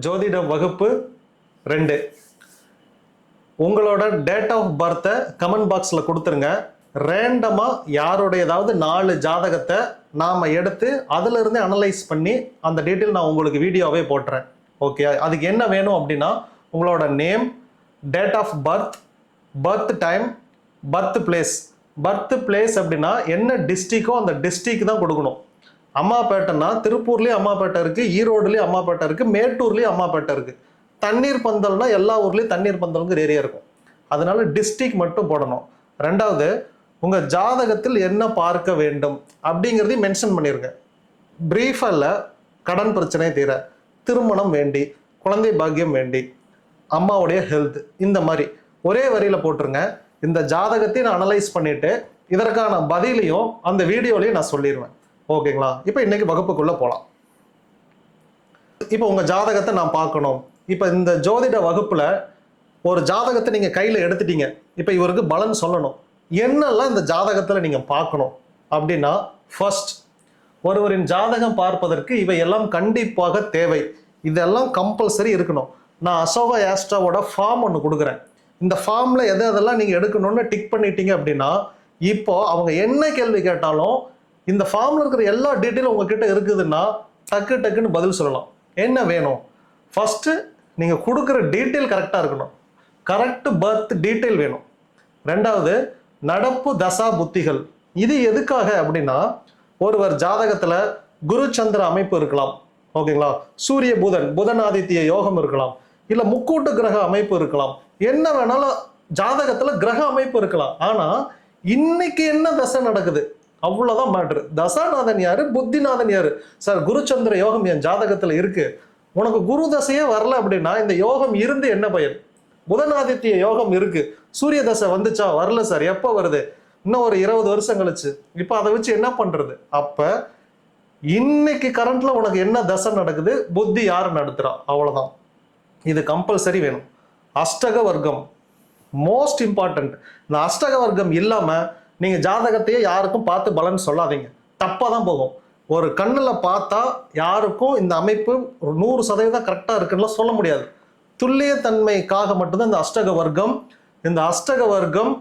ஜோதிடம் வகுப்பு ரெண்டு. உங்களோட டேட் ஆஃப் பர்த்தை கமெண்ட் பாக்ஸில் கொடுத்துருங்க. ரேண்டமாக யாருடையதாவது நாலு ஜாதகத்தை நாம் எடுத்து அதிலிருந்து அனலைஸ் பண்ணி அந்த டீட்டெயில் நான் உங்களுக்கு வீடியோவே போட்டுறேன். ஓகே அதுக்கு என்ன வேணும் அப்படின்னா உங்களோட name date of birth birth time birth place birth place அப்படின்னா என்ன டிஸ்ட்ரிக்கோ அந்த டிஸ்ட்ரிக் தான் கொடுக்கணும். அம்மாப்பேட்டைன்னா திருப்பூர்லேயும் அம்மாப்பேட்டை இருக்குது ஈரோடுலேயும் அம்மாப்பேட்டை இருக்குது மேட்டூர்லேயும் அம்மாப்பேட்டை இருக்குது தண்ணீர் பந்தல்னா எல்லா ஊர்லேயும் தண்ணீர் பந்தல்ங்கிற ஏரியா இருக்கும். அதனால டிஸ்ட்ரிக் மட்டும் போடணும். ரெண்டாவது உங்கள் ஜாதகத்தில் என்ன பார்க்க வேண்டும் அப்படிங்கிறதையும் மென்ஷன் பண்ணிருங்க. ப்ரீஃபில் கடன் பிரச்சனை தீர திருமணம் வேண்டி குழந்தை பாக்கியம் வேண்டி அம்மாவுடைய ஹெல்த் இந்த மாதிரி ஒரே வரியில் போட்டுருங்க. இந்த ஜாதகத்தையும் நான் அனலைஸ் பண்ணிவிட்டு இதற்கான பதிலையும் அந்த வீடியோலையும் நான் சொல்லிடுவேன் ஓகேங்களா? இப்போ இன்னைக்கு வகுப்புக்குள்ளே போகலாம் இப்போ உங்கள் ஜாதகத்தை நான் பார்க்கணும். இப்போ இந்த ஜோதிட வகுப்பில் ஒரு ஜாதகத்தை நீங்கள் கையில் எடுத்துட்டீங்க. இப்போ இவருக்கு பலன் சொல்லணும். என்னெல்லாம் இந்த ஜாதகத்தில் நீங்கள் பார்க்கணும்? அப்படின்னா ஃபர்ஸ்ட் ஒருவரின் ஜாதகம் பார்ப்பதற்கு இவை எல்லாம் கண்டிப்பாக தேவை. இதெல்லாம் கம்பல்சரி இருக்கணும். நான் அசோகா ஆஸ்ட்ராவோட ஃபார்ம் ஒன்று கொடுக்குறேன். இந்த ஃபார்மில் எது எதெல்லாம் நீங்கள் எடுக்கணும்னு டிக் பண்ணிட்டீங்க அப்படின்னா இப்போ அவங்க என்ன கேள்வி கேட்டாலும் இந்த ஃபார்மில் இருக்கிற எல்லா டீட்டெயிலும் உங்ககிட்ட இருக்குதுன்னா டக்கு டக்குன்னு பதில் சொல்லலாம். என்ன வேணும்? ஃபஸ்ட்டு நீங்கள் கொடுக்குற டீட்டெயில் கரெக்டாக இருக்கணும். கரெக்ட் பர்த் டீட்டெயில் வேணும். ரெண்டாவது நடப்பு தசா புத்திகள். இது எதுக்காக அப்படின்னா ஒருவர் ஜாதகத்தில் குரு சந்திர அமைப்பு இருக்கலாம். ஓகேங்களா சூரிய புதன் புதன் ஆதித்ய யோகம் இருக்கலாம். இல்லை முக்கூட்டு கிரக அமைப்பு இருக்கலாம். என்ன வேணாலும் ஜாதகத்தில் கிரக அமைப்பு இருக்கலாம். ஆனால் இன்னைக்கு என்ன தசை நடக்குது? அவ்வளோதான் மேட்ரு தசாநாதன் யார்? புத்திநாதன் யார்? சார் குருச்சந்திர யோகம் என் ஜாதகத்தில் இருக்குது உனக்கு குரு தசையே வரல அப்படின்னா இந்த யோகம் இருந்து என்ன பயன்? புதனாதித்ய யோகம் இருக்குது சூரிய தசை வந்துச்சா? வரல சார். எப்போ வருது? இன்னும் ஒரு இருபது வருஷம் கழிச்சு. இப்போ அதை வச்சு என்ன பண்ணுறது அப்போ இன்னைக்கு கரண்ட்ல உனக்கு என்ன தசை நடக்குது? புத்தி யார் நடத்துகிறா அவ்வளோதான் இது கம்பல்சரி வேணும். அஷ்டக வர்க்கம். மோஸ்ட் இம்பார்ட்டன்ட் இந்த அஷ்டக வர்க்கம் இல்லாமல் நீங்க ஜாதகத்தையே யாருக்கும் பார்த்து பலன் சொல்லாதீங்க. தப்பா தான் போகும். ஒரு கண்ணில் பார்த்தா யாருக்கும் இந்த அமைப்பு ஒரு நூறு சதவீதம் கரெக்டாக இருக்குன்னு சொல்ல முடியாது. துல்லியத்தன்மைக்காக மட்டும்தான் இந்த அஷ்டக வர்க்கம் இந்த அஷ்டக வர்க்கம்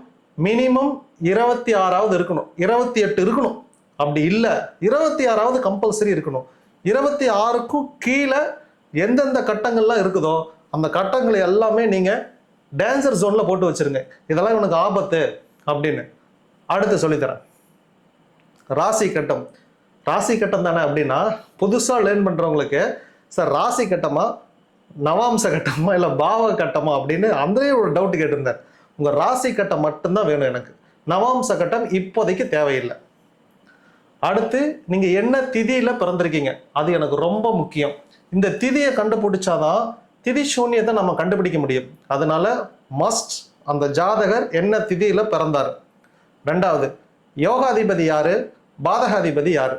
மினிமம் இருபத்தி ஆறாவது இருக்கணும். இருபத்தி எட்டு இருக்கணும். அப்படி இல்லை. இருபத்தி ஆறாவது கம்பல்சரி இருக்கணும். இருபத்தி ஆறுக்கும் கீழே எந்தெந்த கட்டங்கள்லாம் இருக்குதோ அந்த கட்டங்களை எல்லாமே நீங்கள் டேஞ்சர் ஜோனில் போட்டு வச்சிருங்க. இதெல்லாம் இவனுக்கு ஆபத்து அப்படின்னு. அடுத்து சொல்லித்தரேன். ராசி கட்டம். ராசி கட்டம் தானே அப்படின்னா புதுசாக லேர்ன் பண்ணுறவங்களுக்கு சார் ராசி கட்டமா நவாம்ச கட்டமா இல்லை பாவ கட்டமா அப்படின்னு அந்தே ஒரு டவுட் கேட்டிருந்தார். உங்கள் ராசி கட்டம் மட்டும்தான் வேணும் எனக்கு. நவாம்ச கட்டம் இப்போதைக்கு தேவையில்லை. அடுத்து நீங்கள் என்ன திதியில் பிறந்திருக்கீங்க? அது எனக்கு ரொம்ப முக்கியம். இந்த திதியை கண்டுபிடிச்சாதான் திதி சூன்யத்தை நம்ம கண்டுபிடிக்க முடியும். அதனால மஸ்ட் அந்த ஜாதகர் என்ன திதியில் பிறந்தார்? ரெண்டாவது யோகாதிபதி யார்? பாதகாதிபதி யார்?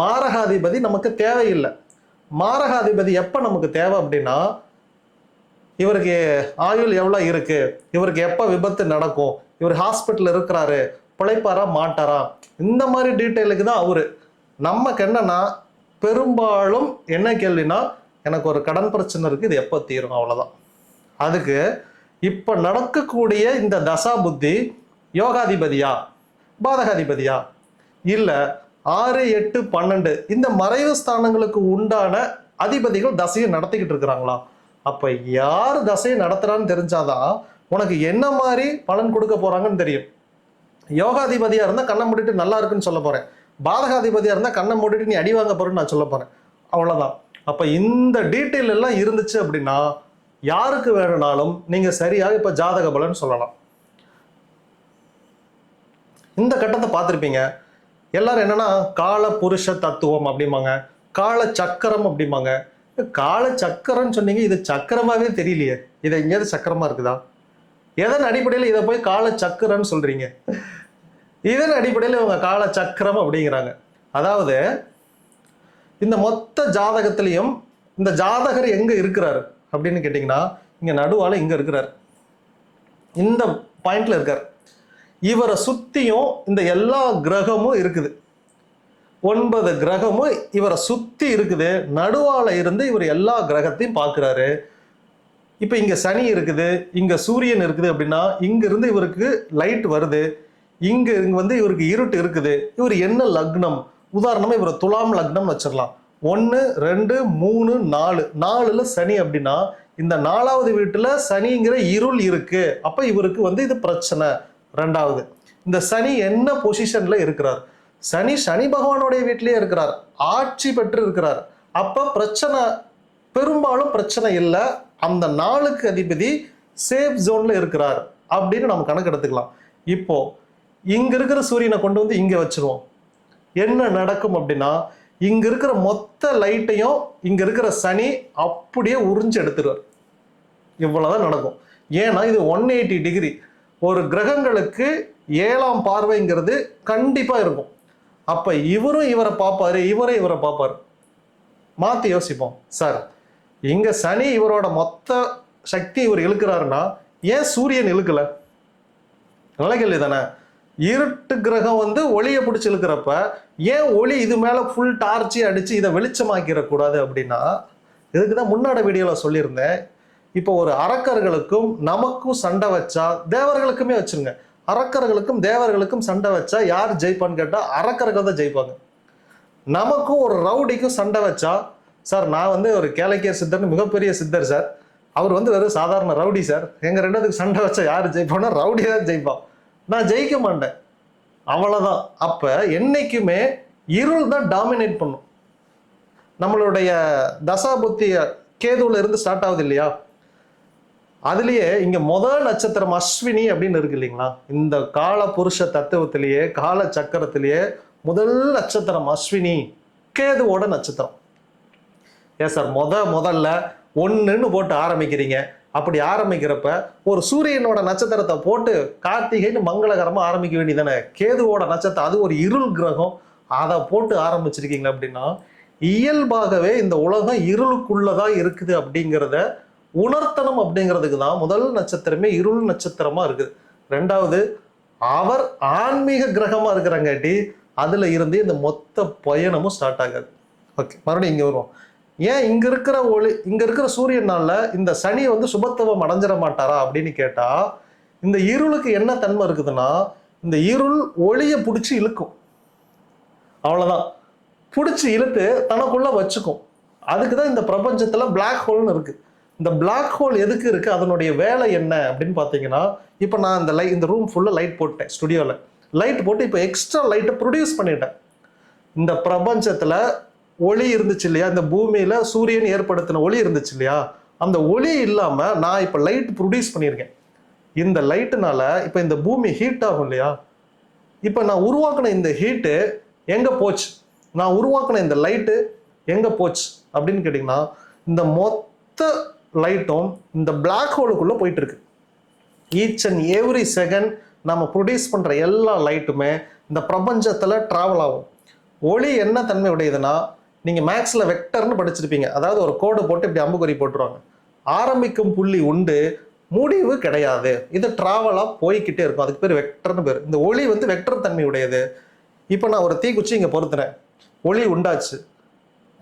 மாரகாதிபதி நமக்கு தேவையில்லை. மாரகாதிபதி எப்போ நமக்கு தேவை அப்படின்னா இவருக்கு ஆயுள் எவ்வளோ இருக்குது இவருக்கு எப்போ விபத்து நடக்கும்? இவர் ஹாஸ்பிட்டல் இருக்கிறாரு பிழைப்பாரா மாட்டாரா? இந்த மாதிரி டீட்டெயிலுக்கு தான் அவர். நமக்கு என்னன்னா பெரும்பாலும் என்ன கேள்வினா எனக்கு ஒரு கடன் பிரச்சனை இருக்குது இது எப்போ தீரும்? அவ்வளோதான் அதுக்கு இப்போ நடக்கக்கூடிய இந்த தசா புத்தி யோகாதிபதியா? பாதகாதிபதியா? இல்லை ஆறு எட்டு பன்னெண்டு இந்த மறைவு ஸ்தானங்களுக்கு உண்டான அதிபதிகள் தசையை நடத்திக்கிட்டு இருக்கிறாங்களா? அப்போ யார் தசையை நடத்துகிறான்னு தெரிஞ்சாதான் உனக்கு என்ன மாதிரி பலன் கொடுக்க போகிறாங்கன்னு தெரியும். யோகாதிபதியாக இருந்தால் கண்ணை மூடிட்டு நல்லா இருக்குன்னு சொல்ல போகிறேன் பாதகாதிபதியாக இருந்தால் கண்ணை மூடிட்டு நீ அடி வாங்க போறேன்னு நான் சொல்ல போகிறேன் அவ்வளோதான் அப்போ இந்த டீட்டெயில் எல்லாம் இருந்துச்சு அப்படின்னா யாருக்கு வேணும்னாலும் நீங்கள் சரியாக இப்போ ஜாதக பலன் சொல்லலாம். இந்த கட்டத்தை பார்த்துருப்பீங்க. எல்லாரும் என்னன்னா கால புருஷ தத்துவம் அப்படிம்பாங்க. கால சக்கரம் அப்படிம்பாங்க. கால சக்கரம்னு சொன்னீங்க இது சக்கரமாகவே தெரியலையே. இதை எங்கேயாவது சக்கரமாக இருக்குதா? எதன் அடிப்படையில் இதை போய் கால சக்கரம்னு சொல்கிறீங்க இதன் அடிப்படையில் இவங்க கால சக்கரம் அப்படிங்கிறாங்க. அதாவது இந்த மொத்த ஜாதகத்திலையும் இந்த ஜாதகர் எங்கே இருக்கிறார் அப்படின்னு கேட்டிங்கன்னா இங்கே நடுவால் இங்கே இருக்கிறார். இந்த பாயிண்டில் இருக்கார். இவரை சுற்றியும் இந்த எல்லா கிரகமும் இருக்குது. ஒன்பது கிரகமும் இவரை சுற்றி இருக்குது. நடுவால் இருந்து இவர் எல்லா கிரகத்தையும் பார்க்குறாரு. இப்போ இங்கே சனி இருக்குது இங்கே சூரியன் இருக்குது அப்படின்னா இங்கேருந்து இவருக்கு லைட் வருது. இங்கே இங்கே வந்து இவருக்கு இருட்டு இருக்குது. இவர் என்ன லக்னம்? உதாரணமாக இவர் துலாம் லக்னம் வச்சிடலாம். ஒன்று ரெண்டு மூணு நாலு. நாலில் சனி அப்படின்னா இந்த நாலாவது வீட்டில் சனிங்கிற இருள் இருக்குது அப்போ இவருக்கு வந்து இது பிரச்சனை. ரெண்டாவது இந்த சனி என்ன பொசிஷன்ல இருக்கிறார்? சனி சனி பகவானுடைய வீட்டிலேயே இருக்கிறார். ஆட்சி பெற்று இருக்கிறார். அப்ப பிரச்சனை பெரும்பாலும் பிரச்சனை இல்லை. அந்த நாளுக்கு அதிபதி சேஃப் ஜோன்ல இருக்கிறார். அப்படின்னு நம்ம கணக்கு எடுத்துக்கலாம். இப்போ இங்க இருக்கிற சூரியனை கொண்டு வந்து இங்க வச்சிருவோம். என்ன நடக்கும் அப்படின்னா இங்க இருக்கிற மொத்த லைட்டையும் இங்க இருக்கிற சனி அப்படியே உறிஞ்சு எடுத்துருவார். இவ்வளவுதான் நடக்கும். ஏன்னா இது ஒன் எயிட்டி டிகிரி ஒரு கிரகங்களுக்கு ஏழாம் பார்வைங்கிறது கண்டிப்பாக இருக்கும். அப்போ இவரும் இவரை பார்ப்பாரு இவரும் இவரை பார்ப்பாரு. மாற்றி யோசிப்போம். சார் இங்கே சனி இவரோட மொத்த சக்தி இவர் இழுக்கிறாருன்னா ஏன் சூரியன் இழுக்கலை? நல்ல கேள்வி தானே. இருட்டு கிரகம் வந்து ஒளியை பிடிச்சி இழுக்கிறப்ப ஏன் ஒளி இது மேலே ஃபுல் டார்ச்சி அடித்து இதை வெளிச்சமாக்கிடக்கூடாது அப்படின்னா இதுக்கு தான் முன்னாடி வீடியோவில் சொல்லியிருந்தேன் இப்போ ஒரு அரக்கர்களுக்கும் நமக்கும் சண்டை வச்சா தேவர்களுக்குமே வச்சுருங்க. அரக்கர்களுக்கும் தேவர்களுக்கும் சண்டை வச்சா யார் ஜெயிப்பான்னு கேட்டால் அரக்கர்கள் தான் ஜெயிப்பாங்க. நமக்கும் ஒரு ரவுடிக்கும் சண்டை வச்சா சார் நான் வந்து ஒரு கேளக்கிய சித்தர்னு மிகப்பெரிய சித்தர் சார். அவர் வந்து வெறும் சாதாரண ரவுடி சார். எங்கள் ரெண்டுத்துக்கு சண்டை வச்சா யார் ஜெயிப்பான்னா ரவுடி தான் ஜெயிப்பான். நான் ஜெயிக்க மாட்டேன். அவ்வளோதான் அப்போ என்னைக்குமே இருள் தான் டாமினேட் பண்ணும். நம்மளுடைய தசாபுத்திய கேதுவில் இருந்து ஸ்டார்ட் ஆகுது இல்லையா? அதுலேயே இங்கே முதல் நட்சத்திரம் அஸ்வினி அப்படின்னு இருக்கு இல்லைங்களா? இந்த கால புருஷ தத்துவத்திலேயே கால சக்கரத்திலேயே முதல் நட்சத்திரம் அஸ்வினி கேதுவோட நட்சத்திரம். ஏன் சார்? முத முதல்ல ஒன்றுன்னு போட்டு ஆரம்பிக்கிறீங்க. அப்படி ஆரம்பிக்கிறப்ப ஒரு சூரியனோட நட்சத்திரத்தை போட்டு கார்த்திகைன்னு மங்களகரமாக ஆரம்பிக்க வேண்டியதானே கேதுவோட நட்சத்திரம் அது ஒரு இருள் கிரகம். அதை போட்டு ஆரம்பிச்சிருக்கீங்க அப்படின்னா இயல்பாகவே இந்த உலகம் இருளுக்குள்ளதான் இருக்குது அப்படிங்கிறத உணர்த்தணும் அப்படிங்கிறதுக்கு தான் முதல் நட்சத்திரமே இருள் நட்சத்திரமா இருக்குது. ரெண்டாவது அவர் ஆன்மீக கிரகமாக இருக்கிறங்காட்டி அதில் இருந்து இந்த மொத்த பயணமும் ஸ்டார்ட் ஆகாது. ஓகே மறுபடியும் இங்கே வருவோம். ஏன் இங்கே இருக்கிற ஒளி இங்கே இருக்கிற சூரியனால் இந்த சனி வந்து சுபத்துவம் அடைஞ்சிட மாட்டாரா அப்படின்னு கேட்டால் இந்த இருளுக்கு என்ன தன்மை இருக்குதுன்னா இந்த இருள் ஒளியை பிடிச்சி இழுக்கும். அவ்வளோதான் பிடிச்சி இழுத்து தனக்குள்ளே வச்சுக்கும். அதுக்கு தான் இந்த பிரபஞ்சத்தில் பிளாக் ஹோல்னு இருக்குது இந்த பிளாக் ஹோல் எதுக்கு இருக்கு? அதனுடைய வேலை என்ன அப்படின்னு பார்த்தீங்கன்னா இப்போ நான் இந்த லை இந்த ரூம் ஃபுல்லாக லைட் போட்டேன் ஸ்டுடியோவில் லைட் போட்டு இப்போ எக்ஸ்ட்ரா லைட்டை ப்ரொடியூஸ் பண்ணிட்டேன். இந்த பிரபஞ்சத்தில் ஒளி இருந்துச்சு இல்லையா? இந்த பூமியில் சூரியன் ஏற்படுத்தின ஒளி இருந்துச்சு இல்லையா? அந்த ஒளி இல்லாமல் நான் இப்போ லைட் ப்ரொடியூஸ் பண்ணியிருக்கேன். இந்த லைட்டுனால இப்போ இந்த பூமி ஹீட் ஆகும் இல்லையா? இப்போ நான் உருவாக்கின இந்த ஹீட்டு எங்கே போச்சு? நான் உருவாக்கின இந்த லைட்டு எங்கே போச்சு? அப்படின்னு கேட்டிங்கன்னா இந்த மொத்த லைட்டும் இந்த பிளாக் ஹோலுக்குள்ளே போயிட்டு இருக்கு ஈச் அண்ட் எவ்ரி செகண்ட் நம்ம ப்ரொடியூஸ் பண்ணுற எல்லா லைட்டுமே இந்த பிரபஞ்சத்தில் ட்ராவல் ஆகும். ஒளி என்ன தன்மை உடையதுன்னா நீங்கள் மேக்ஸில் வெக்டர்னு படிச்சிருப்பீங்க. அதாவது ஒரு கோடு போட்டு இப்படி அம்புக்குறி போட்டுருவாங்க. ஆரம்பிக்கும் புள்ளி உண்டு முடிவு கிடையாது. இது ட்ராவலாக போய்கிட்டே இருக்கும். அதுக்கு பேர் வெக்டர்னு பேர். இந்த ஒளி வந்து வெக்டர் தன்மை உடையது. இப்போ நான் ஒரு தீக்குச்சி இங்கே பொருத்துறேன். ஒளி உண்டாச்சு.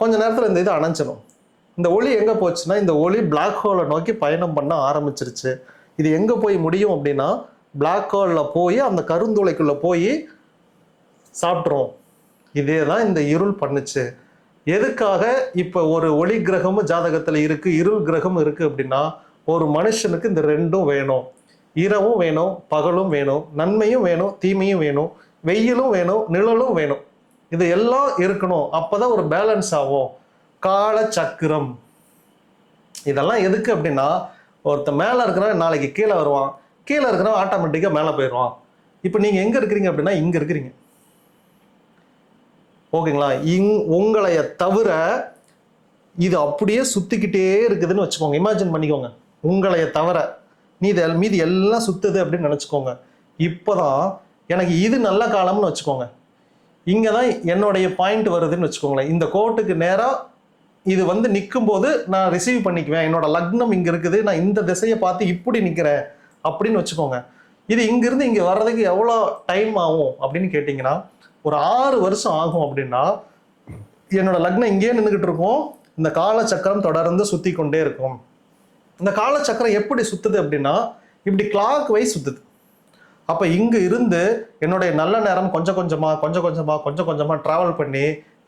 கொஞ்ச நேரத்தில் இந்த இது அணைஞ்சிடும் இந்த ஒளி எங்க போச்சுன்னா இந்த ஒளி பிளாக் ஹோலை நோக்கி பயணம் பண்ண ஆரம்பிச்சிருச்சு. இது எங்க போய் முடியும் அப்படின்னா பிளாக் ஹோலில் போய் அந்த கருந்துளைக்குள்ள போய் சாப்பிட்றோம் இதே தான் இந்த இருள் பண்ணுச்சு. எதுக்காக இப்போ ஒரு ஒளி கிரகமும் ஜாதகத்தில் இருக்குது இருள் கிரகம் இருக்குது அப்படின்னா ஒரு மனுஷனுக்கு இந்த ரெண்டும் வேணும். இரவும் வேணும் பகலும் வேணும் நன்மையும் வேணும் தீமையும் வேணும் வெயிலும் வேணும் நிழலும் வேணும். இது எல்லாம் இருக்கணும். அப்போ தான் ஒரு பேலன்ஸ் ஆகும். கால சக்கரம் இதெல்லாம் எதுக்கு அப்படின்னா ஒருத்தன் மேலே இருக்கிறவன் நாளைக்கு கீழே வருவான். கீழே இருக்கிறவன் ஆட்டோமேட்டிக்காக மேலே போயிடுவான். இப்போ நீங்கள் எங்கே இருக்கிறீங்க அப்படின்னா இங்கே இருக்கிறீங்க. ஓகேங்களா? இங் உங்களைய தவிர இது அப்படியே சுற்றிக்கிட்டே இருக்குதுன்னு வச்சுக்கோங்க. இமேஜின் பண்ணிக்கோங்க. உங்களைய தவிர மீதி மீதி எல்லாம் சுத்துது அப்படின்னு நினச்சிக்கோங்க. இப்போ தான் எனக்கு இது நல்ல காலம்னு வச்சுக்கோங்க. இங்கே தான் என்னுடைய பாயிண்ட் வருதுன்னு வச்சுக்கோங்களேன். இந்த கோட்டுக்கு நேராக இது வந்து நிற்கும் போது நான் ரிசீவ் பண்ணிக்குவேன். என்னோட லக்னம் இங்கே இருக்குது. நான் இந்த திசையை பார்த்து இப்படி நிற்கிறேன் அப்படின்னு வச்சுக்கோங்க. இது இங்கேருந்து இங்கே வர்றதுக்கு எவ்வளோ டைம் ஆகும் அப்படின்னு கேட்டிங்கன்னா ஒரு ஆறு வருஷம் ஆகும் அப்படின்னா என்னோட லக்னம் இங்கேயே நின்றுக்கிட்டு இருக்கும். இந்த காலச்சக்கரம் தொடர்ந்து சுற்றி கொண்டே இருக்கும். இந்த காலச்சக்கரம் எப்படி சுற்றுது அப்படின்னா இப்படி கிளாக் வைஸ் சுற்றுது அப்போ இங்கே இருந்து என்னுடைய நல்ல நேரம் கொஞ்சம் கொஞ்சமாக கொஞ்சம் கொஞ்சமாக கொஞ்சம் கொஞ்சமாக ட்ராவல் பண்ணி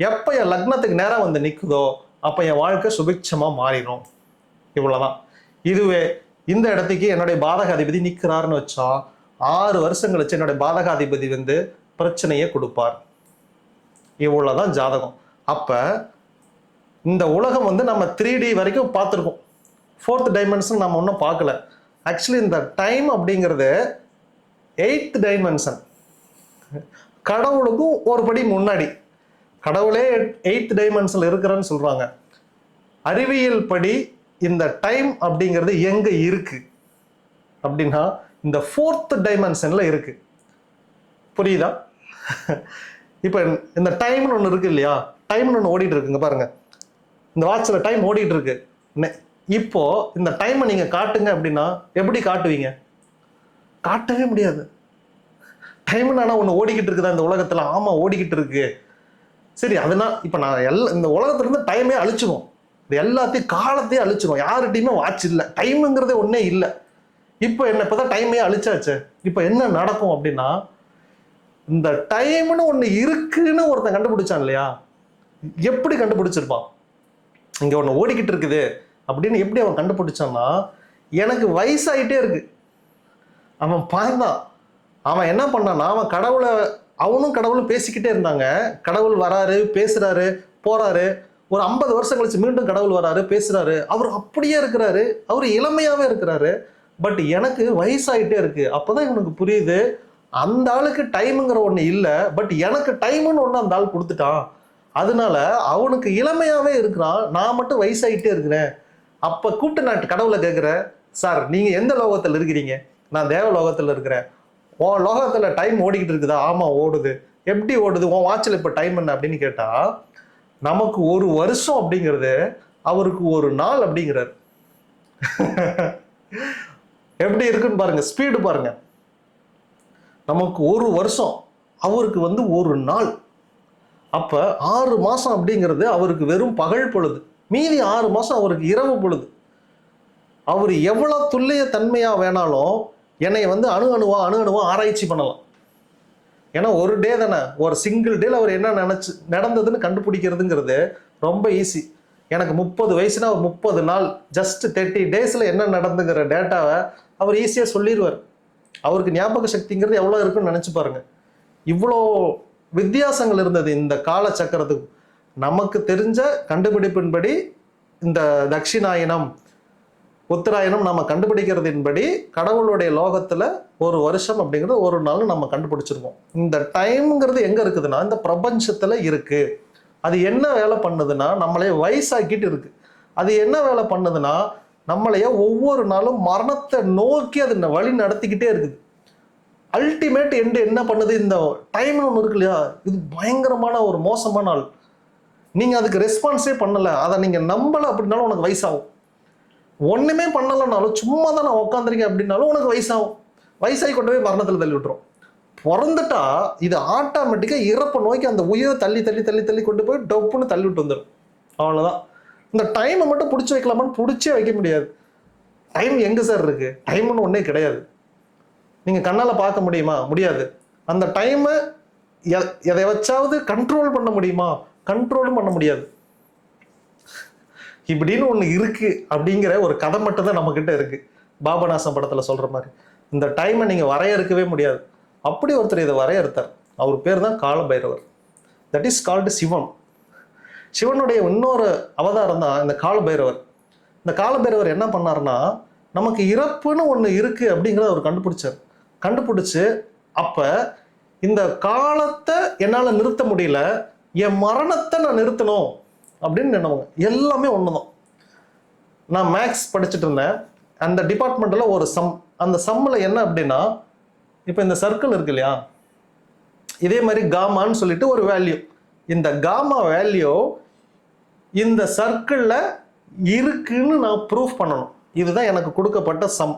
எப்போ என் லக்னத்துக்கு நேரம் வந்து நிற்குதோ அப்போ என் வாழ்க்கை சுபிட்சமா மாறிடும். இவ்வளோதான் இதுவே இந்த இடத்துக்கு என்னுடைய பாதக அதிபதி நிக்கிறாருன்னு வச்சா ஆறு வருஷம் கழிச்சு என்னுடைய பாதகாதிபதி வந்து பிரச்சனையை கொடுப்பார். இவ்வளோதான் ஜாதகம். அப்போ இந்த உலகம் வந்து நம்ம த்ரீ டி வரைக்கும் பார்த்துருக்கோம். ஃபோர்த் டைமென்ஷன் நம்ம ஒன்றும் பார்க்கல. ஆக்சுவலி இந்த டைம் அப்படிங்கிறது எயித் டைமென்ஷன் கடவுளுக்கும் ஒரு படி முன்னாடி. கடவுளே எயித் டைமென்ஷனில் இருக்கிறேன்னு சொல்றாங்க. அறிவியல் படி இந்த டைம் அப்படிங்கிறது எங்க இருக்கு? அப்படின்னா இந்த ஃபோர்த் டைமென்ஷன்ல இருக்கு. புரியுதா? இப்போ இந்த டைம்னு ஒன்று இருக்கு இல்லையா? டைம்னு ஒன்று ஓடிட்டு இருக்குங்க பாருங்க. இந்த வாட்சில் டைம் ஓடிட்டு இருக்கு. நெ- இப்போ இந்த டைமை நீங்க காட்டுங்க அப்படின்னா எப்படி காட்டுவீங்க? காட்டவே முடியாது. டைம்னு ஆனால் ஒன்று ஓடிக்கிட்டு இருக்குதா இந்த உலகத்தில்? ஆமாம் ஓடிக்கிட்டு இருக்கு. சரி அதனால் இப்போ நான் எல்லா இந்த உலகத்துலேருந்து டைமே அழிச்சிடும் இது எல்லாத்தையும் காலத்தையும் அழிச்சிடும் யார்கிட்டையுமே வாட்ச் இல்லை. டைமுங்கிறதே ஒன்றே இல்லை. இப்போ என்ன இப்போ தான் டைமே அழிச்சாச்சு. இப்போ என்ன நடக்கும் அப்படின்னா இந்த டைம்னு ஒன்று இருக்குன்னு ஒருத்தன் கண்டுபிடிச்சான் இல்லையா? எப்படி கண்டுபிடிச்சிருப்பான்? இங்கே ஒன்று ஓடிக்கிட்டு இருக்குது அப்படின்னு எப்படி அவன் கண்டுபிடிச்சான்னா எனக்கு வயசாகிட்டே இருக்கு. அவன் பார்த்தான் அவன் என்ன பண்ணான்னா அவன் கடவுளை அவனும் கடவுளும் பேசிக்கிட்டே இருந்தாங்க. கடவுள் வராரு பேசுறாரு போறாரு. ஒரு ஐம்பது வருஷம் கழிச்சு மீண்டும் கடவுள் வராரு பேசுறாரு. அவர் அப்படியே இருக்கிறாரு. அவர் இளமையாவே இருக்கிறாரு. பட் எனக்கு வயசாயிட்டே இருக்கு. அப்பதான் இவனுக்கு புரியுது. அந்த ஆளுக்கு டைமுங்கிற ஒண்ணு இல்லை. பட் எனக்கு டைம்னு ஒன்று அந்த ஆள் கொடுத்துட்டான். அதனால அவனுக்கு இளமையாவே இருக்கிறான். நான் மட்டும் வயசாயிட்டே இருக்கிறேன். அப்ப கூப்பிட்டு நான் கடவுளை கேட்குறேன் சார் நீங்க எந்த லோகத்தில் இருக்கிறீங்க? நான் தேவ லோகத்தில் இருக்கிறேன். உன் லோகத்தில் டைம் ஓடிக்கிட்டு இருக்குதா? ஆமாம் ஓடுது. எப்படி ஓடுது? உன் வாட்சில் இப்போ டைம் என்ன அப்படின்னு கேட்டால் நமக்கு ஒரு வருஷம் அப்படிங்கிறது அவருக்கு ஒரு நாள் அப்படிங்கிறார். எப்படி இருக்குன்னு பாருங்க ஸ்பீடு பாருங்க. நமக்கு ஒரு வருஷம் அவருக்கு வந்து ஒரு நாள். அப்ப ஆறு மாசம் அப்படிங்கிறது அவருக்கு வெறும் பகல் பொழுது. மீதி ஆறு மாசம் அவருக்கு இரவு பொழுது. அவர் எவ்வளவு துல்லிய தன்மையா வேணாலும் என்னை வந்து அணு அணுவா அணு அணுவா ஆராய்ச்சி பண்ணலாம். ஏன்னா ஒரு டே தானே ஒரு சிங்கிள் டேல அவர் என்ன நினச்சி நடந்ததுன்னு கண்டுபிடிக்கிறதுங்கிறது ரொம்ப ஈஸி எனக்கு முப்பது வயசுனா ஒரு முப்பது நாள் ஜஸ்ட் தேர்ட்டி டேஸில் என்ன நடந்துங்கிற டேட்டாவை அவர் ஈஸியாக சொல்லிடுவார் அவருக்கு ஞாபக சக்திங்கிறது எவ்வளோ இருக்குன்னு நினச்சி பாருங்க. இவ்வளோ வித்தியாசங்கள் இருந்தது இந்த கால சக்கரத்துக்கு நமக்கு தெரிஞ்ச கண்டுபிடிப்பின்படி இந்த தட்சிணாயனம் உத்தராயணம் நம்ம கண்டுபிடிக்கிறதின்படி கடவுளுடைய லோகத்தில் ஒரு வருஷம் அப்படிங்கிறது ஒரு நாள் நம்ம கண்டுபிடிச்சிருவோம். இந்த டைம்ங்கிறது எங்கே இருக்குதுன்னா இந்த பிரபஞ்சத்தில் இருக்குது அது என்ன வேலை பண்ணுதுன்னா நம்மளே வயசாக்கிட்டு இருக்குது அது என்ன வேலை பண்ணுதுன்னா நம்மளைய ஒவ்வொரு நாளும் மரணத்தை நோக்கி அது வழி நடத்திக்கிட்டே இருக்குது. அல்டிமேட் எண்டு என்ன பண்ணுது? இந்த டைம்னு ஒன்று இருக்கு இல்லையா? இது பயங்கரமான ஒரு மோசமான ஆள் நீங்கள் அதுக்கு ரெஸ்பான்ஸே பண்ணலை. அதை நீங்கள் நம்பலை அப்படின்னாலும் உனக்கு வயசாகும். ஒன்றுமே பண்ணலைனாலும் சும்மா தான் நான் உட்காந்துருக்கேன் அப்படின்னாலும் உனக்கு வயசாகும். வயசாகி கொண்டு போய் மரணத்தில் தள்ளி விட்டுரும். பிறந்துட்டா இது ஆட்டோமேட்டிக்காக இறப்பை நோக்கி அந்த உயிரை தள்ளி தள்ளி தள்ளி தள்ளி கொண்டு போய் டொப்புன்னு தள்ளி விட்டு வந்துடும் அவ்வளோதான் இந்த டைமை மட்டும் பிடிச்சி வைக்கலாமான்னு பிடிச்சே வைக்க முடியாது. டைம் எங்கே சார் இருக்குது டைம்னு ஒன்றே கிடையாது. நீங்கள் கண்ணால் பார்க்க முடியுமா? முடியாது. அந்த டைமை எதை வச்சாவது கண்ட்ரோல் பண்ண முடியுமா? கண்ட்ரோலும் பண்ண முடியாது. இப்படின்னு ஒன்று இருக்குது அப்படிங்கிற ஒரு கதை மட்டும்தான் நம்மக்கிட்ட இருக்குது பாபநாசம் படத்தில் சொல்கிற மாதிரி. இந்த டைமை நீங்கள் வரையறுக்கவே முடியாது. அப்படி ஒருத்தர் இதை வரையறுத்தார். அவர் பேர் தான் Kalabhairavar. That is called Sivan. சிவனுடைய இன்னொரு அவதாரம் தான் இந்த காலபைரவர். இந்த காலபைரவர் என்ன பண்ணார்னா நமக்கு இறப்புன்னு ஒன்று இருக்குது அப்படிங்கிறத அவர் கண்டுபிடிச்சார். கண்டுபிடிச்சு அப்போ இந்த காலத்தை என்னால் நிறுத்த முடியல என் மரணத்தை நான் நிறுத்தணும். அப்படின்னு நினைவாங்க. எல்லாமே ஒன்று தான் நான் மேக்ஸ் படிச்சுட்டு இருந்தேன். அந்த டிபார்ட்மெண்ட்டில் ஒரு சம் அந்த சம்மில் என்ன அப்படின்னா இப்போ இந்த சர்க்கிள் இருக்கு இல்லையா? இதே மாதிரி காமான்னு சொல்லிட்டு ஒரு வேல்யூ இந்த காமா வேல்யூ இந்த சர்க்கிளில் இருக்குன்னு நான் ப்ரூஃப் பண்ணணும். இதுதான் எனக்கு கொடுக்கப்பட்ட சம்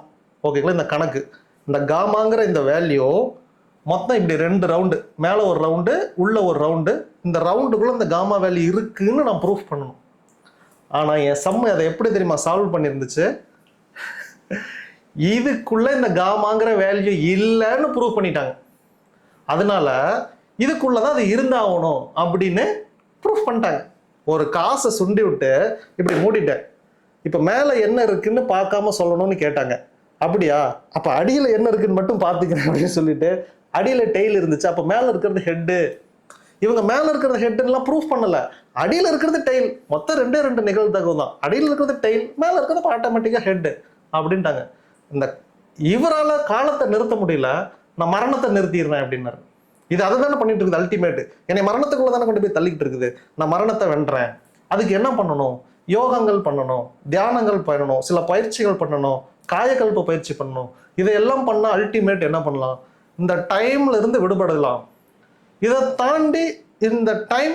ஓகேங்களா இந்த கணக்கு. இந்த காமாங்கிற இந்த வேல்யூ மொத்தம் இப்படி ரெண்டு ரவுண்டு மேலே ஒரு ரவுண்டு உள்ள ஒரு ரவுண்டு இந்த ரவுண்டுக்குள்ள இந்த காமா வேல்யூ இருக்குன்னு நான் ப்ரூஃப் பண்ணணும். ஆனால் என் சம்மு அதை எப்படி தெரியுமா சால்வ் பண்ணியிருந்துச்சு இதுக்குள்ள இந்த காமாங்கிற வேல்யூ இல்லைன்னு ப்ரூவ் பண்ணிட்டாங்க. அதனால இதுக்குள்ளே தான் அது இருந்தாகணும் அப்படின்னு ப்ரூஃப் பண்ணிட்டாங்க. ஒரு காசை சுண்டி விட்டு இப்படி மூடிட்டேன். இப்போ மேலே என்ன இருக்குன்னு பார்க்காம சொல்லணும்னு கேட்டாங்க. அப்படியா? அப்போ அடியில் என்ன இருக்குன்னு மட்டும் பார்த்துக்கிறேன் அப்படின்னு சொல்லிட்டு அடியில் டெய்ல் இருந்துச்சு. அப்போ மேலே இருக்கிறது ஹெட்டு இவங்க மேலே இருக்கிறது ஹெட்டுலாம் ப்ரூஃப் பண்ணலை. அடியில் இருக்கிறது டெய்ல் மொத்தம் ரெண்டே ரெண்டு நிகழ்தகவு தான் அடியில் இருக்கிறது டெய்ல் மேலே இருக்கிறது ஆட்டோமேட்டிக்காக ஹெட்டு அப்படின்ட்டாங்க. இந்த இவரால் காலத்தை நிறுத்த முடியல நான் மரணத்தை நிறுத்திடுறேன் அப்படின்னாரு. இது அதை தானே பண்ணிட்டு இருக்குது அல்டிமேட் என்னை மரணத்துக்குள்ளே தானே கொண்டு போய் தள்ளிக்கிட்டு இருக்குது. நான் மரணத்தை வென்றேன். அதுக்கு என்ன பண்ணணும்? யோகங்கள் பண்ணணும் தியானங்கள் பண்ணணும் சில பயிற்சிகள் பண்ணணும் காயக்கல்ப பயிற்சி பண்ணணும். இதையெல்லாம் பண்ணால் அல்டிமேட் என்ன பண்ணலாம்? இந்த டைம்ல இருந்து விடுபடலாம். இதை தாண்டி இந்த டைம்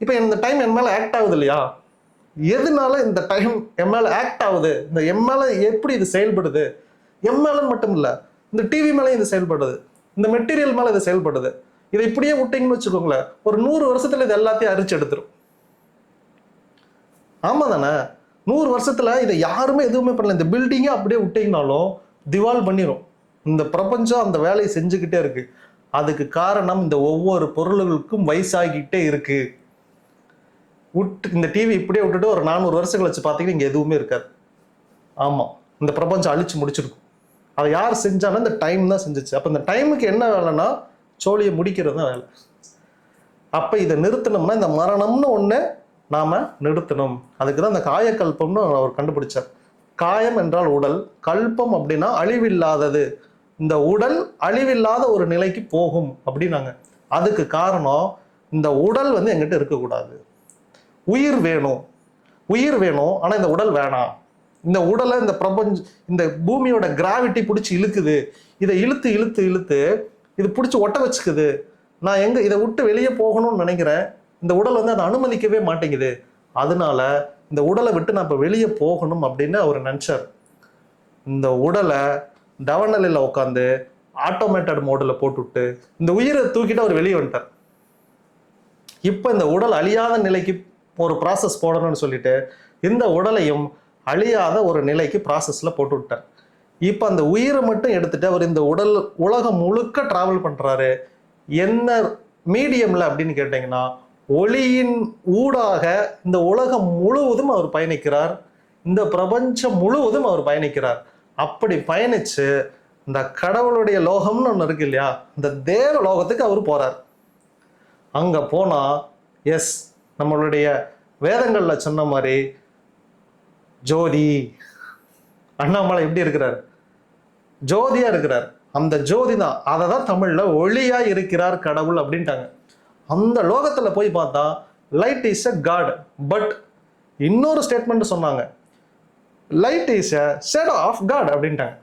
இப்போ இந்த டைம் என் மேலே ஆக்ட் ஆகுது இல்லையா? எதனால இந்த டைம் என் மேலே ஆக்ட் ஆகுது? இந்த என் மேலே எப்படி இது செயல்படுது? என் மேலன்னு மட்டும் இல்லை இந்த டிவி மேலேயும் இது செயல்படுது. இந்த மெட்டீரியல் மேலே இது செயல்படுது. இதை இப்படியே விட்டீங்கன்னு வச்சுக்கோங்களேன் ஒரு நூறு வருஷத்தில் இது எல்லாத்தையும் அரிச்சு எடுத்துரும். ஆமாம் தானே? நூறு வருஷத்தில் இதை யாருமே எதுவுமே பண்ணல. இந்த பில்டிங்கே அப்படியே விட்டீங்கனாலும் திவால் பண்ணிடும் இந்த பிரபஞ்சம் அந்த வேலையை செஞ்சுக்கிட்டே இருக்குது அதுக்கு காரணம் இந்த ஒவ்வொரு பொருள்களுக்கும் வயசாகிக்கிட்டே இருக்கு. விட்டு இந்த டிவி இப்படியே விட்டுட்டு ஒரு நானூறு வருஷம் கழிச்சு பார்த்தீங்கன்னா இங்கே எதுவுமே இருக்காது. ஆமாம் இந்த பிரபஞ்சம் அழிச்சு முடிச்சிருக்கும். அதை யார் செஞ்சாலும் இந்த டைம் தான் செஞ்சுச்சு. அப்போ இந்த டைமுக்கு என்ன வேலைன்னா சோழியை முடிக்கிறது தான் வேலை. அப்போ இதை நிறுத்தணும்னா இந்த மரணம்னு ஒன்று நாம் நிறுத்தணும். அதுக்கு தான் இந்த காயக்கல்பம்னு அவர் கண்டுபிடிச்சார். காயம் என்றால் உடல் கல்பம் அப்படின்னா அழிவில்லாதது. இந்த உடல் அழிவில்லாத ஒரு நிலைக்கு போகும் அப்படின்னாங்க. அதுக்கு காரணம் இந்த உடல் வந்து எங்கிட்ட இருக்கக்கூடாது. உயிர் வேணும். உயிர் வேணும் ஆனால் இந்த உடல் வேணாம். இந்த உடலை இந்த பிரபஞ்ச இந்த பூமியோட கிராவிட்டி பிடிச்சி இழுக்குது. இதை இழுத்து இழுத்து இழுத்து இது பிடிச்சி ஒட்ட வச்சுக்குது. நான் எங்கே இதை விட்டு வெளியே போகணும்னு நினைக்கிறேன். இந்த உடல் வந்து அதை அனுமதிக்கவே மாட்டேங்குது. அதனால இந்த உடலை விட்டு நான் இப்போ வெளியே போகணும் அப்படின்னு அவர் நினச்சார். இந்த உடலை தவநிலையில் உட்காந்து ஆட்டோமேட்டட் மோடில் போட்டுவிட்டு இந்த உயிரை தூக்கிட்டு அவர் வெளியே வந்துட்டார். இப்போ இந்த உடல் அழியாத நிலைக்கு ஒரு ப்ராசஸ் போடணும்னு சொல்லிட்டு இந்த உடலையும் அழியாத ஒரு நிலைக்கு ப்ராசஸில் போட்டு விட்டார் இப்போ அந்த உயிரை மட்டும் எடுத்துட்டு அவர் இந்த உடல் உலகம் முழுக்க ட்ராவல் பண்ணுறாரு என்ன மீடியமில் அப்படின்னு கேட்டிங்கன்னா ஒளியின் ஊடாக இந்த உலகம் முழுவதும் அவர் பயணிக்கிறார். இந்த பிரபஞ்சம் முழுவதும் அவர் பயணிக்கிறார். அப்படி பயணிச்சு இந்த கடவுளுடைய லோகம்னு ஒன்று இருக்கு இல்லையா? இந்த தேவ லோகத்துக்கு அவர் போகிறார் அங்கே போனால் எஸ் நம்மளுடைய வேதங்களில் சொன்ன மாதிரி ஜோதி அண்ணாமலை எப்படி இருக்கிறார்? ஜோதியாக இருக்கிறார். அந்த ஜோதி தான். அதை தான் தமிழில் ஒளியாக இருக்கிறார் கடவுள் அப்படின்ட்டாங்க. அந்த லோகத்தில் போய் பார்த்தா light is a god but இன்னொரு ஸ்டேட்மெண்ட் சொன்னாங்க. Light is a shadow of god அப்படின்ட்டாங்க.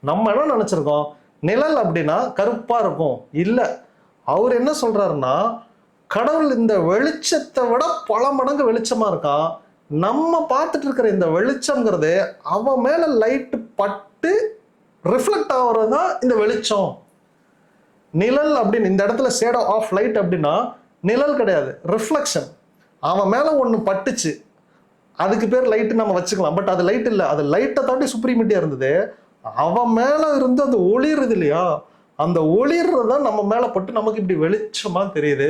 நம்ம என்ன நினச்சிருக்கோம்? நிழல் அப்படின்னா கருப்பாக இருக்கும். இல்லை. அவர் என்ன சொல்கிறாருன்னா கடவுள் இந்த வெளிச்சத்தை விட பல மடங்கு வெளிச்சமாக இருக்கான். நம்ம பார்த்துட்டு இருக்கிற இந்த வெளிச்சம்ங்கிறது அவன் மேலே லைட்டு பட்டு ரிஃப்ளெக்ட் ஆகுறது தான் இந்த வெளிச்சம். நிழல் அப்படின்னு இந்த இடத்துல ஷேடோ ஆஃப் லைட் அப்படின்னா நிழல் கிடையாது. ரிஃப்ளெக்ஷன் அவன் மேலே ஒன்று பட்டுச்சு. அதுக்கு பேர் லைட்டு நம்ம வச்சுக்கலாம். பட் அது லைட் இல்லை. அது லைட்டை தாண்டி சுப்ரீமிட்டியாக இருந்தது. அவன் மேலே இருந்து அந்த ஒளிர்றது இல்லையா? அந்த ஒளிர்றது தான் நம்ம மேலே பட்டு நமக்கு இப்படி வெளிச்சமாக தெரியுது.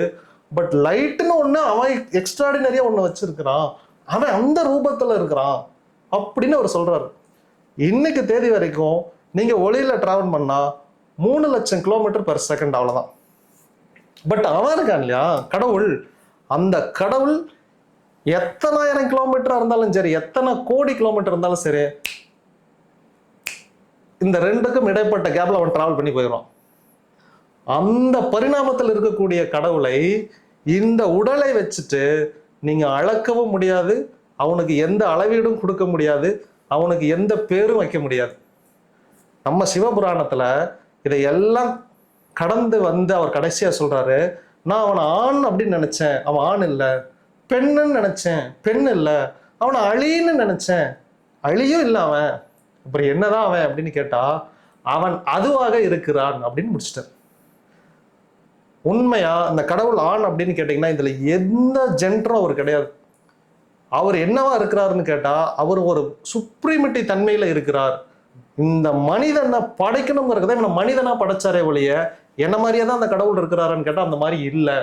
பட் லைட்டுன்னு ஒன்று அவன் எக்ஸ்ட்ராடினரியாக ஒன்று வச்சுருக்கிறான். அவன் அந்த ரூபத்தில் இருக்கிறான். அப்படின்னு அவர் சொல்கிறாரு இன்னைக்கு தேதி வரைக்கும் நீங்கள் ஒளியில் ட்ராவல் பண்ணால் மூணு லட்சம் கிலோமீட்டர் பெர் செகண்ட் அவ்வளோதான் பட் அவன் இருக்கான் இல்லையா? கடவுள். அந்த கடவுள் எத்தனாயிரம் கிலோமீட்டராக இருந்தாலும் சரி எத்தனை கோடி கிலோமீட்டர் இருந்தாலும் சரி இந்த ரெண்டுக்கும் இடைப்பட்ட கேப்ல அவன் டிராவல் பண்ணி போயிடுவான். அந்த பரிணாமத்தில் இருக்கக்கூடிய கடவுளை இந்த உடலை வச்சுட்டு நீங்க அளக்கவும் முடியாது அவனுக்கு எந்த அளவீடும் கொடுக்க முடியாது அவனுக்கு எந்த பேரும் வைக்க முடியாது. நம்ம சிவபுராணத்துல இதை எல்லாம் கடந்து வந்து அவர் கடைசியா சொல்றாரு நான் அவனை ஆண் அப்படின்னு நினைச்சேன். அவன் ஆண் இல்லை. பெண்ணுன்னு நினச்சேன். பெண் இல்லை. அவனை அழின்னு நினச்சேன். அழியும் இல்லை அவன். அப்புறம் என்னதான் அவன் அப்படின்னு கேட்டா அவன் அதுவாக இருக்கிறான் அப்படின்னு முடிச்சிட்டார். உண்மையா இந்த கடவுள் ஆண் அப்படின்னு கேட்டிங்கன்னா இதுல எந்த ஜென்டரும் அவர் கிடையாது. அவர் என்னவா இருக்கிறாருன்னு கேட்டா அவர் ஒரு சுப்ரீமிட்டி தன்மையில இருக்கிறார். இந்த மனிதனை படைக்கணுங்கிறத இவனை மனிதனா படைச்சாரே ஒழிய என்ன மாதிரியே தான் அந்த கடவுள் இருக்கிறாருன்னு கேட்டால் அந்த மாதிரி இல்லை.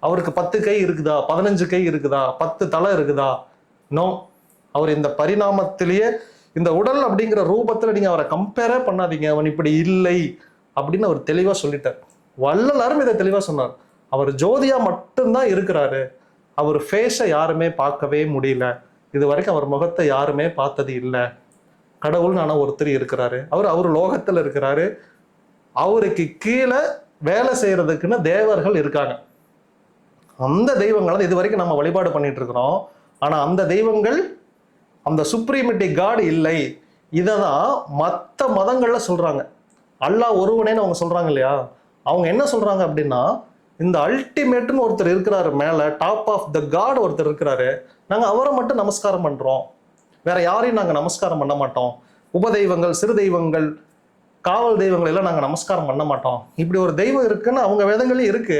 அவருக்கு பத்து கை இருக்குதா? பதினஞ்சு கை இருக்குதா? பத்து தலை இருக்குதா? நோ அவர் இந்த பரிணாமத்திலேயே இந்த உடல் அப்படிங்கிற ரூபத்தில் நீங்கள் அவரை கம்பேரே பண்ணாதீங்க. அவன் இப்படி இல்லை அப்படின்னு அவர் தெளிவாக சொல்லிட்டார். வள்ளலாரும் இதை தெளிவாக சொன்னார். அவர் ஜோதியாக மட்டும்தான் இருக்கிறாரு. அவர் ஃபேஸை யாருமே பார்க்கவே முடியல. இது வரைக்கும் அவர் முகத்தை யாருமே பார்த்தது இல்லை. கடவுள்னு ஆனால் ஒருத்தர் இருக்கிறாரு. அவர் அவர் லோகத்தில் இருக்கிறாரு. அவருக்கு கீழே வேலை செய்கிறதுக்குன்னு தேவர்கள் இருக்காங்க. அந்த தெய்வங்களை இது வரைக்கும் நம்ம வழிபாடு பண்ணிட்டு இருக்கிறோம். ஆனால் அந்த தெய்வங்கள் அந்த சுப்ரீமிட்டி காடு இல்லை. இதை தான் மற்ற மதங்கள்ல சொல்றாங்க. அல்லாஹ் ஒருவனேன்னு அவங்க சொல்றாங்க இல்லையா? அவங்க என்ன சொல்றாங்க அப்படின்னா இந்த அல்டிமேட்னு ஒருத்தர் இருக்கிறாரு மேல டாப் ஆஃப் த காட் ஒருத்தர் இருக்கிறாரு. நாங்கள் அவரை மட்டும் நமஸ்காரம் பண்றோம். வேற யாரையும் நாங்கள் நமஸ்காரம் பண்ண மாட்டோம். உபதெய்வங்கள் சிறு தெய்வங்கள் காவல் தெய்வங்கள் எல்லாம் நாங்கள் நமஸ்காரம் பண்ண மாட்டோம். இப்படி ஒரு தெய்வம் இருக்குன்னு அவங்க வேதங்களையும் இருக்கு.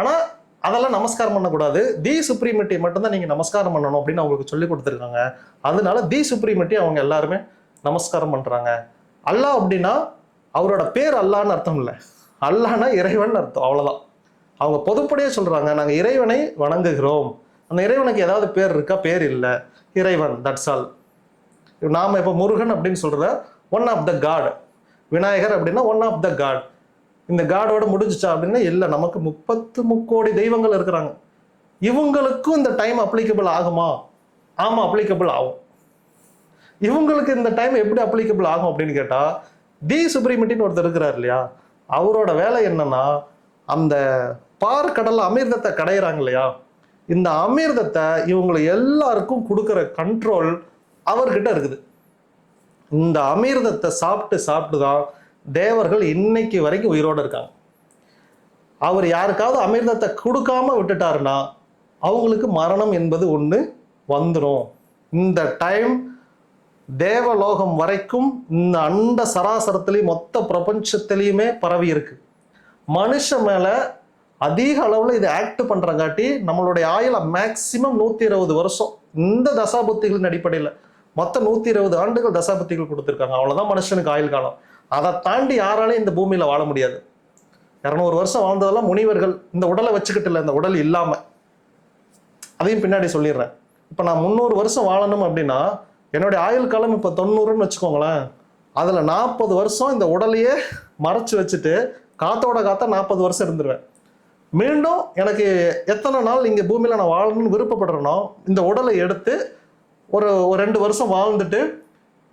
ஆனால் அதெல்லாம் நமஸ்காரம் பண்ணக்கூடாது. தி சுப்ரீமிட்டி மட்டும்தான் நீங்கள் நமஸ்காரம் பண்ணணும் அப்படின்னு அவங்களுக்கு சொல்லி கொடுத்துருக்காங்க. அதனால தி சுப்ரீமிட்டி அவங்க எல்லாருமே நமஸ்காரம் பண்ணுறாங்க அல்லாஹ் அப்படின்னா அவரோட பேர் அல்லான்னு அர்த்தம் இல்லை. அல்லான்னா இறைவன் அர்த்தம் அவ்வளோதான் அவங்க பொதுப்படியே சொல்கிறாங்க நாங்கள் இறைவனை வணங்குகிறோம். அந்த இறைவனுக்கு ஏதாவது பேர் இருக்கா? பேர் இல்லை. இறைவன் தட்ஸ் ஆல் நாம் இப்போ முருகன் அப்படின்னு சொல்கிறத one of the god Vinayagar அப்படின்னா ஒன் ஆஃப் த காட் இந்த காடோட முடிஞ்சிச்சா அப்படின்னா இல்லை நமக்கு முப்பத்து முக்கோடி தெய்வங்கள் இருக்கிறாங்க. இவங்களுக்கும் இந்த டைம் அப்ளிகபிள் ஆகுமா? ஆமாம் அப்ளிகபிள் ஆகும். இவங்களுக்கு இந்த டைம் எப்படி அப்ளிகபிள் ஆகும் அப்படின்னு கேட்டால் தி சுப்ரீமிட்டின்னு ஒருத்தர் இருக்கிறார் இல்லையா? அவரோட வேலை என்னன்னா அந்த பார்க்கடல்ல அமிர்தத்தை கடையிறாங்க இல்லையா? இந்த அமிர்தத்தை இவங்களை எல்லாருக்கும் கொடுக்குற கண்ட்ரோல் அவர்கிட்ட இருக்குது. இந்த அமிர்தத்தை சாப்பிட்டு சாப்பிட்டு தான் தேவர்கள் இன்னைக்கு வரைக்கும் உயிரோடு இருக்காங்க. அவர் யாருக்காவது அமிர்தத்தை கொடுக்காம விட்டுட்டாருன்னா அவங்களுக்கு மரணம் என்பது ஒன்று வந்துடும் இந்த டைம் தேவலோகம் வரைக்கும் இந்த அண்ட சராசரத்துலேயும் மொத்த பிரபஞ்சத்திலையுமே பரவி இருக்கு. மனுஷன் மேலே அதிக அளவில் இது ஆக்ட் பண்ணுறங்காட்டி நம்மளுடைய ஆயுள மேக்சிமம் நூற்றி இருபது வருஷம் இந்த தசாபுத்திகளின் அடிப்படையில் மொத்தம் நூற்றி இருபது ஆண்டுகள் தசாபுத்திகள் கொடுத்துருக்காங்க. அவ்வளோதான் மனுஷனுக்கு ஆயுள் காலம். அதை தாண்டி யாராலையும் இந்த பூமியில் வாழ முடியாது. இரநூறு வருஷம் வாழ்ந்ததெல்லாம் முனிவர்கள் இந்த உடலை வச்சுக்கிட்டு இல்லை இந்த உடல் இல்லாமல் அதையும் பின்னாடி சொல்லிடுறேன். இப்போ நான் முந்நூறு வருஷம் வாழணும் அப்படின்னா என்னுடைய ஆயுள் காலம் இப்போ தொண்ணூறுன்னு வச்சுக்கோங்களேன். அதில் நாற்பது வருஷம் இந்த உடலையே மறைச்சி வச்சுட்டு காத்தோட காத்தா நாற்பது வருஷம் இருந்துருவேன். மீண்டும் எனக்கு எத்தனை நாள் இங்கே பூமியில் நான் வாழணும்னு விருப்பப்படுறேனோ இந்த உடலை எடுத்து ஒரு ஒரு ரெண்டு வருஷம் வாழ்ந்துட்டு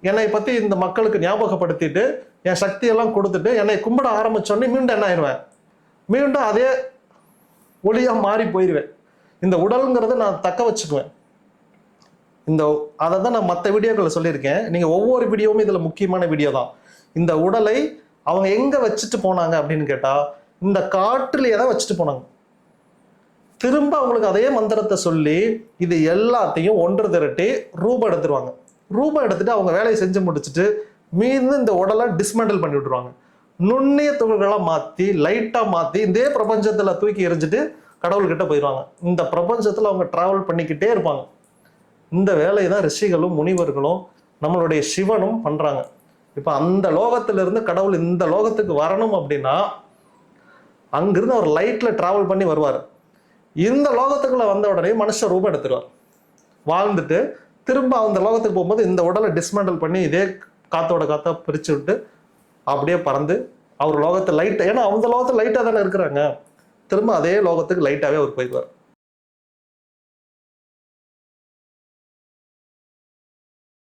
என்னை பற்றி இந்த மக்களுக்கு ஞாபகப்படுத்திட்டு என் சக்தியெல்லாம் கொடுத்துட்டு என்னை கும்பிட ஆரம்பித்தோடனே மீண்டும் என்ன ஆயிடுவேன்? மீண்டும் அதே ஒளியாக மாறி போயிடுவேன் இந்த உடலுங்கிறத நான் தக்க வச்சுக்குவேன். இந்த அதை தான் நான் மற்ற வீடியோக்களை சொல்லியிருக்கேன். நீங்கள் ஒவ்வொரு வீடியோவும் இதில் முக்கியமான வீடியோ தான். இந்த உடலை அவங்க எங்கே வச்சுட்டு போனாங்க அப்படின்னு கேட்டால் இந்த காட்டிலேயே தான் வச்சுட்டு போனாங்க. திரும்ப அவங்களுக்கு அதே மந்திரத்தை சொல்லி இது எல்லாத்தையும் ஒன்று திரட்டி ரூபா எடுத்துருவாங்க. ரூபா எடுத்துட்டு அவங்க வேலையை செஞ்சு முடிச்சுட்டு மீது இந்த உடலை டிஸ்மேண்டில் பண்ணி விட்டுருவாங்க. நுண்ணிய துகள்களாக மாற்றி லைட்டாக மாற்றி இதே பிரபஞ்சத்தில் தூக்கி எறிஞ்சிட்டு கடவுள்கிட்ட போயிடுவாங்க. இந்த பிரபஞ்சத்தில் அவங்க ட்ராவல் பண்ணிக்கிட்டே இருப்பாங்க. இந்த வேலையை தான் ரிஷிகளும் முனிவர்களும் நம்மளுடைய சிவனும் பண்ணுறாங்க இப்போ அந்த லோகத்திலிருந்து கடவுள் இந்த லோகத்துக்கு வரணும் அப்படின்னா அங்கிருந்து அவர் லைட்டில் ட்ராவல் பண்ணி வருவார். இந்த லோகத்துக்குள்ளே வந்த உடனே மனுஷ ரூபம் எடுத்துருவார். வாழ்ந்துட்டு திரும்ப அந்த லோகத்துக்கு போகும்போது இந்த உடலை டிஸ்மேண்டல் பண்ணி இதே காத்தோட காத்தா பிரிச்சு விட்டு அப்படியே பறந்து அவர் லோகத்தை லைட் ஏன்னா அவங்க லோகத்தில் லைட்டாக தானே இருக்கிறாங்க. திரும்ப அதே லோகத்துக்கு லைட்டாகவே அவர் போயிடுவார்.